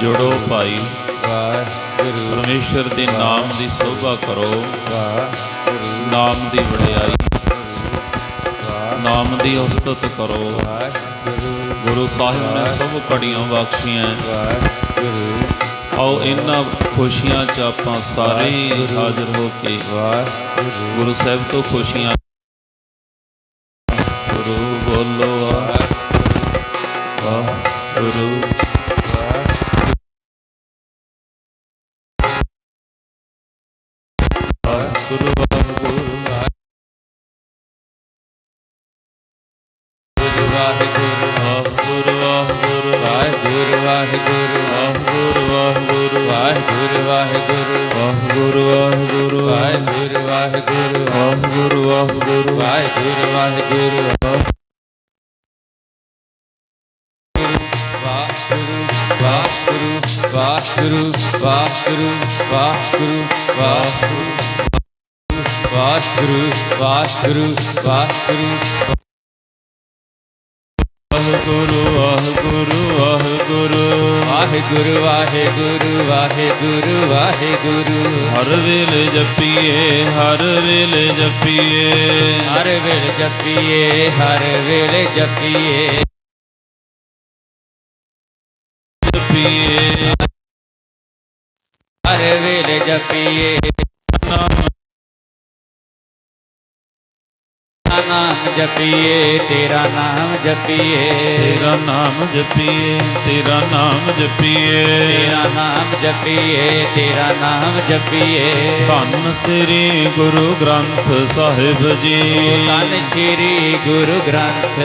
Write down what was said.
ਜੁੜੋ ਭਾਈ। ਵਾਹਿਗੁਰੂ। ਪਰਮੇਸ਼ਰ ਦੇ ਨਾਮ ਦੀ ਸੋਭਾ ਕਰੋ। ਵਾਹਿਗੁਰੂ। ਨਾਮ ਦੀ ਵਡਿਆਈ। ਨਾਮ ਦੀ ਉਸਤਤ ਕਰੋ। ਵਾਹਿਗੁਰੂ। ਗੁਰੂ ਸਾਹਿਬ ਨੇ ਸਭ ਕੜੀਆਂ ਬਖਸ਼ੀਆਂ। ਵਾਹਿਗੁਰੂ। ਆਓ ਇਹਨਾਂ ਖੁਸ਼ੀਆਂ 'ਚ ਆਪਾਂ ਸਾਰੇ ਹਾਜ਼ਰ ਹੋ ਕੇ ਵਾਹਿਗੁਰੂ। ਗੁਰੂ ਸਾਹਿਬ ਤੋਂ ਖੁਸ਼ੀਆਂ ਗੁਰੂ ਬੋਲੋ। ਵਾਹਿਗੁਰੂ। ਵਾਹਿਗੁਰੂ। ਵਾਹਿਗੁਰੂ ਵਾਹਿਗੁਰੂ ਵਾਹਿਗੁਰੂ ਵਾਹਿਗੁਰੂ ਵਾਹਿਗੁਰੂ ਵਾਹਿਗੁਰੂ ਵਾਹਿਗੁਰੂ ਵਾਹਿਗੁਰੂ ਵਾਹਿਗੁਰੂ ਵਾਹਿਗੁਰੂ ਵਾਹਿਗੁਰੂ ਵਾਹਿਗੁਰੂ ਵਾਹਿਗੁਰੂ ਵਾਹਿਗੁਰੂ ਵਾਹਿਗੁਰੂ ਵਾਹਿਗੁਰੂ ਵਾਹਿਗੁਰੂ ਵਾਹਿਗੁਰੂ ਵਾਹਿਗੁਰੂ ਵਾਹਿਗੁਰੂ ਵਾਹਿਗੁਰੂ ਵਾਹਿਗੁਰੂ ਵਾਹਿਗੁਰੂ ਵਾਹਿਗੁਰੂ ਵਾਹਿਗੁਰੂ। ਵਾਹਿਗੁਰੂ ਵਾਹਿਗੁਰੂ ਵਾਹਿਗੁਰੂ ਵਾਹਿਗੁਰੂ। ਵਾਹਿਗੁਰੂ ਵਾਹਿਗੁਰੂ ਹਰ ਵੇਲੇ ਜਪੀਏ ਹਰ ਵੇਲੇ ਜਪੀਏ। ਹਰ ਵੇਲੇ ਜਪੀਏ ਹਰ ਵੇਲੇ ਜਪੀਏ। ਜਪੀਏ। ਹਰ ਵੇਲੇ ਜਪੀਏ। ਨਾਮ ਜਪੀਏ ਤੇਰਾ ਨਾਮ ਜਪੀਏ। ਤੇਰਾ ਨਾਮ ਜਪੀਏ ਤੇਰਾ ਨਾਮ ਜਪੀਏ। ਤੇਰਾ ਨਾਮ ਜਪੀਏ ਤੇਰਾ ਨਾਮ ਜਪੀਏ। ਧੰਨ ਸ੍ਰੀ ਗੁਰੂ ਗ੍ਰੰਥ ਸਾਹਿਬ ਜੀ। ਤਨ ਸ੍ਰੀ ਗੁਰੂ ਗ੍ਰੰਥ